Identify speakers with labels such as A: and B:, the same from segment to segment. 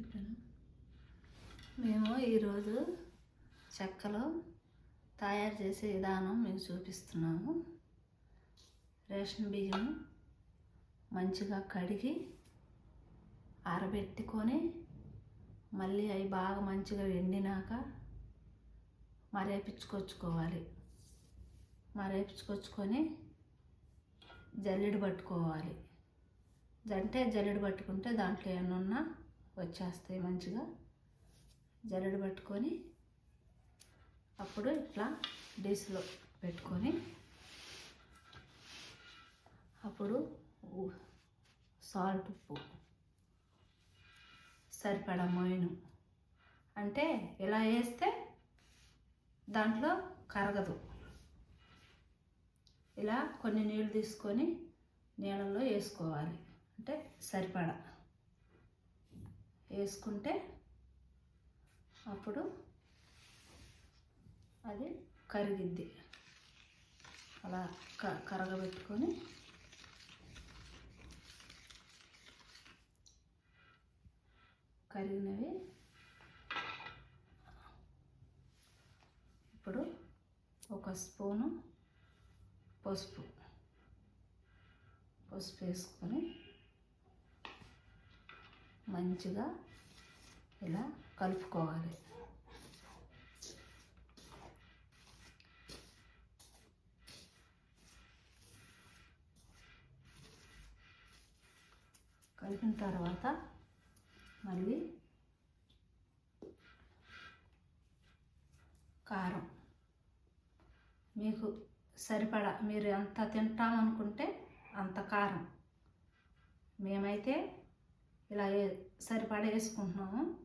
A: చెప్పాను. మేము ఈరోజు చెక్కలో తయారు చేసే విధానం మీకు చూపిస్తున్నాము. రేషన్ బియ్యం మంచిగా కడిగి ఆరబెట్టుకొని మళ్ళీ అవి బాగా మంచిగా ఎండినాక మరేపించుకొచ్చుకోవాలి. మరేపించుకొచ్చుకొని జల్లెడ పట్టుకోవాలి. అంటే జల్లెడ పట్టుకుంటే దాంట్లో ఏమన్నా వచ్చేస్తాయి మంచిగా. జల్లెడ పట్టుకొని అప్పుడు ఇట్లా డిష్లో పెట్టుకొని అప్పుడు సాల్ట్ ఉప్పు. సరిపడా మోయిను. అంటే ఇలా వేస్తే దాంట్లో కరగదు. ఇలా కొన్ని నీళ్ళు తీసుకొని నీళ్ళల్లో వేసుకోవాలి. అంటే సరిపడా. వేసుకుంటే అప్పుడు అది కరిగిద్ది. అలా క కరగబెట్టుకొని కరిగినవి ఇప్పుడు ఒక స్పూను పసుపు. పసుపు వేసుకొని మంచిగా ఇలా కలుపుకోవాలి. కలిపిన తర్వాత మళ్ళీ కారం. మీకు సరిపడా మీరు ఎంత తింటామనుకుంటే అంత కారం. మేమైతే ఇలా సరిపడా వేసుకుంటున్నాము.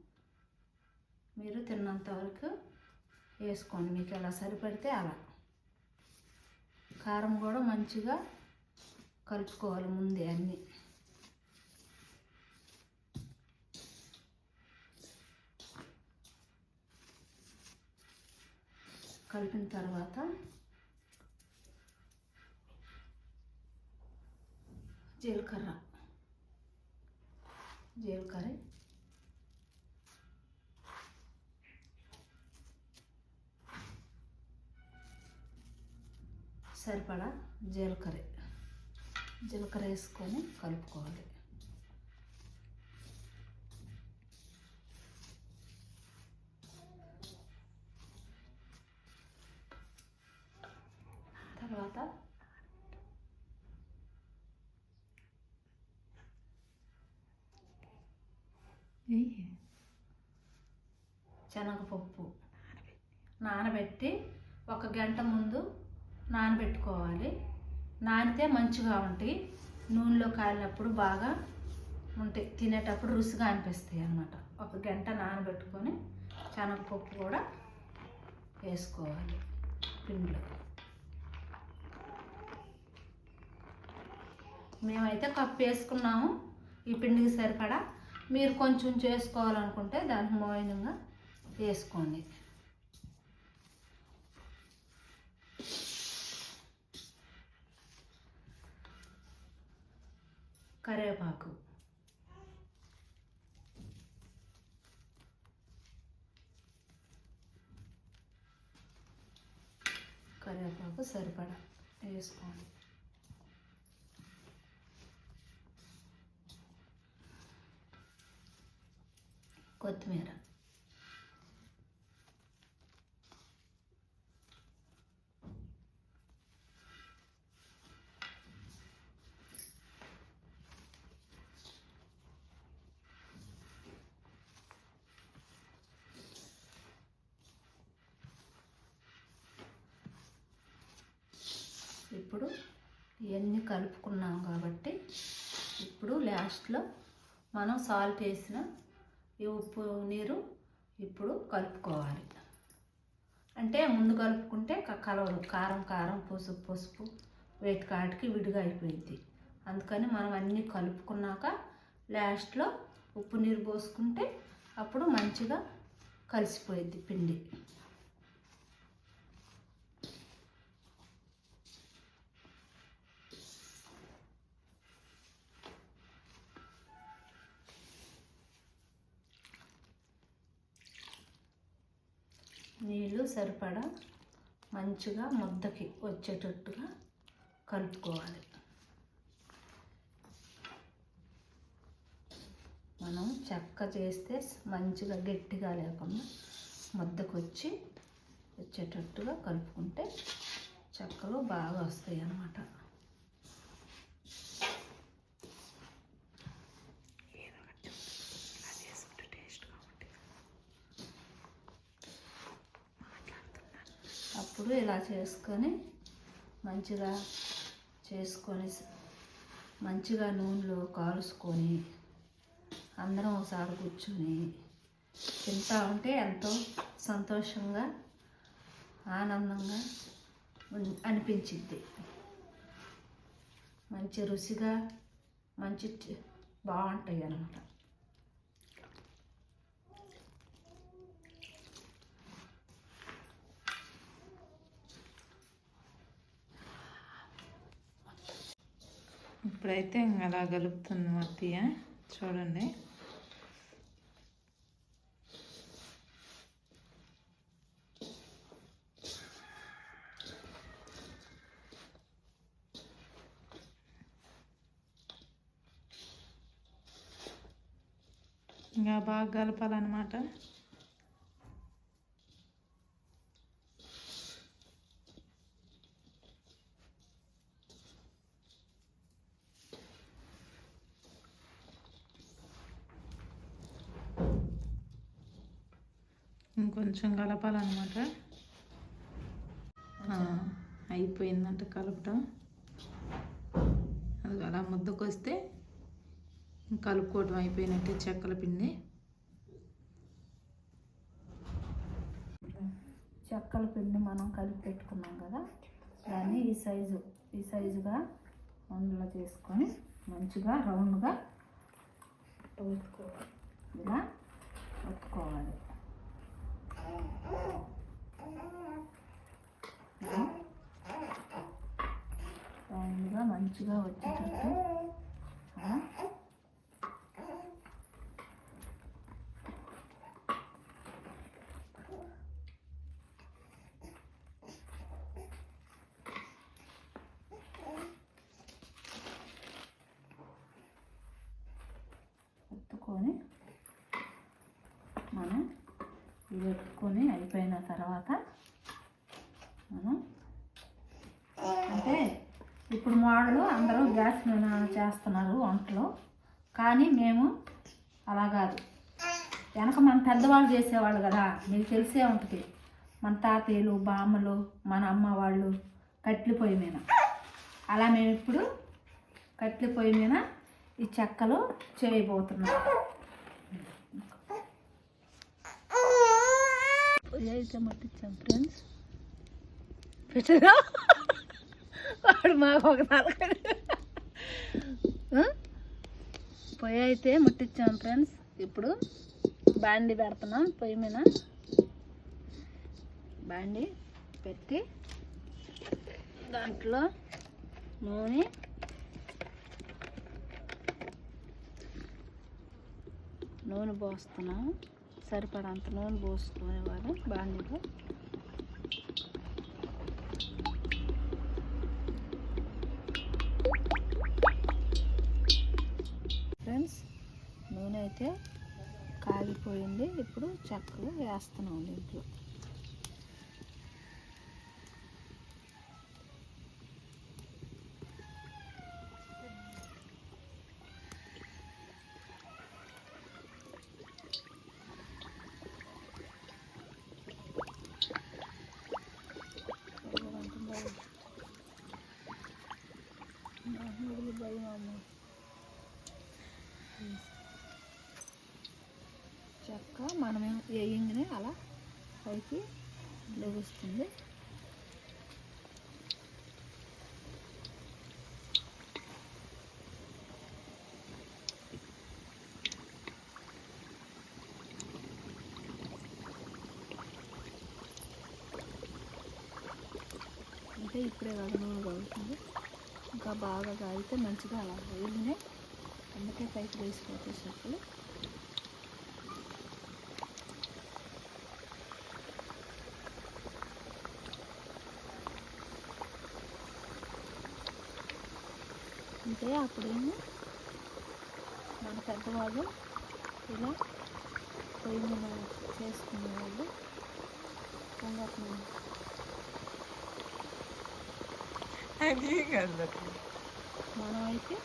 A: మీరు తిన్నంత వరకు వేసుకోండి. మీకు ఎలా సరిపడితే అలా. కారం కూడా మంచిగా కలుపుకోవాలి ముందే అన్నీ. కలిపిన తర్వాత జీలకర్ర. జీలకర్ర సరిపడా జీలకర్ర జీలకర్ర వేసుకొని కలుపుకోవాలి తర్వాత శనగపప్పు నానబెట్టి ఒక గంట ముందు నానబెట్టుకోవాలి. నానితే మంచిగా ఉంటాయి. నూనెలో కాలినప్పుడు బాగా ఉంటాయి. తినేటప్పుడు రుచిగా అనిపిస్తాయి అన్నమాట. ఒక గంట నానబెట్టుకొని శనగపప్పు కూడా వేసుకోవాలి పిండిలో. మేమైతే కప్పు వేసుకున్నాము. ఈ పిండికి సరిపడా మీరు కొంచెం చేసుకోవాలనుకుంటే దాన్ని మోయినంగా వేసుకోండి. కరివేపాకు. కరివేపాకు సరిపడా వేసుకోండి. కొత్తిమీర. ఇప్పుడు ఇవన్నీ కలుపుకున్నాం కాబట్టి ఇప్పుడు లాస్ట్లో మనం సాల్ట్ వేసిన ఈ ఉప్పు నీరు ఇప్పుడు కలుపుకోవాలి. అంటే ముందు కలుపుకుంటే క- కలవదు. కారం కారం పసుపు పసుపు వేటి కాటికి విడిగా అయిపోయింది అందుకని మనం అన్నీ కలుపుకున్నాక లాస్ట్లో ఉప్పు నీరు పోసుకుంటే అప్పుడు మంచిగా కలిసిపోయింది పిండి. నీళ్ళు సరిపడా మంచిగా ముద్దకి వచ్చేటట్టుగా కలుపుకోవాలి. మనం చెక్క చేస్తే మంచిగా గట్టిగా లేకుండా ముద్దకొచ్చి వచ్చేటట్టుగా కలుపుకుంటే చెక్కలు బాగా వస్తాయి అన్నమాట అప్పుడు ఇలా చేసుకొని మంచిగా చేసుకొని మంచిగా నూనెలో కాలుసుకొని అందరం ఒకసారి కూర్చొని తింటా ఉంటే ఎంతో సంతోషంగా ఆనందంగా అనిపించింది అనిపించిద్ది. మంచి రుచిగా మంచి బాగుంటాయి అన్నమాట
B: ఇప్పుడైతే అలా కలుపుతుంది అత్తయ్య చూడండి. ఇంకా బాగా కలపాలన్నమాట. ఇంకొంచెం కలపాలన్నమాట. అయిపోయిందంట కలపటం. అది అలా ముద్దకు వస్తే కలుపుకోవటం అయిపోయినట్టే చెక్కల పిండి.
A: చెక్కల పిండి మనం కలిపి పెట్టుకున్నాం కదా? దాన్ని ఈ సైజు ఈ సైజుగా ఉండలు చేసుకొని మంచిగా రౌండ్గా ఒత్తుకోవాలి ఇలా ఒత్తుకోవాలి. ఇలా రౌండ్గా మంచిగా వచ్చేటట్టు అలా ఒత్తుకొని మనం పెట్టుకొని అయిపోయిన తర్వాత మనం అంటే ఇప్పుడు మోడలు అందరూ గ్యాస్ మీద చేస్తున్నారు వంటలు కానీ మేము అలా కాదు. వెనక మన పెద్దవాళ్ళు చేసేవాళ్ళు కదా మీకు తెలిసే ఉంటుంది. మన తాతయ్యలు బామ్మలు మన అమ్మ వాళ్ళు కట్లు పొయ్యి మీద. అలా మేము ఇప్పుడు కట్లు పొయ్యి మీద ఈ చెక్కలు చేయబోతున్నాం. పొయ్యి అయితే మట్టించాం ఫ్రెండ్స్ పెట్టదా వాడు మాకు ఒక పొయ్యి అయితే ముట్టించాం ఫ్రెండ్స్ ఇప్పుడు బాండి పెడుతున్నాం పొయ్యి మీద. బాండి పెట్టి దాంట్లో నూనె. నూనె పోస్తున్నాం. సరిపడంత నూనె పోసుకునేవారు బాణీలో ఫ్రెండ్స్ నూనె అయితే కాగిపోయింది. ఇప్పుడు చక్కగా వేస్తున్నాం దీంట్లో. చెక్క మనమే వేయంగానే అలా పైకి లెగుస్తుంది. అంటే ఇప్పుడే కాదు కలుగుతుంది ఇంకా బాగా కాగితే మంచిగా అలా వేలినాయి అందుకే పైకి వేసుకోవచ్చు చెప్పులు. అంటే అప్పుడేమో మన పెద్దవాళ్ళు ఇలా పోయిన చేసుకునేవాళ్ళు పొంగట్లేదు సంగతి
B: అది కాదు
A: మనమైతే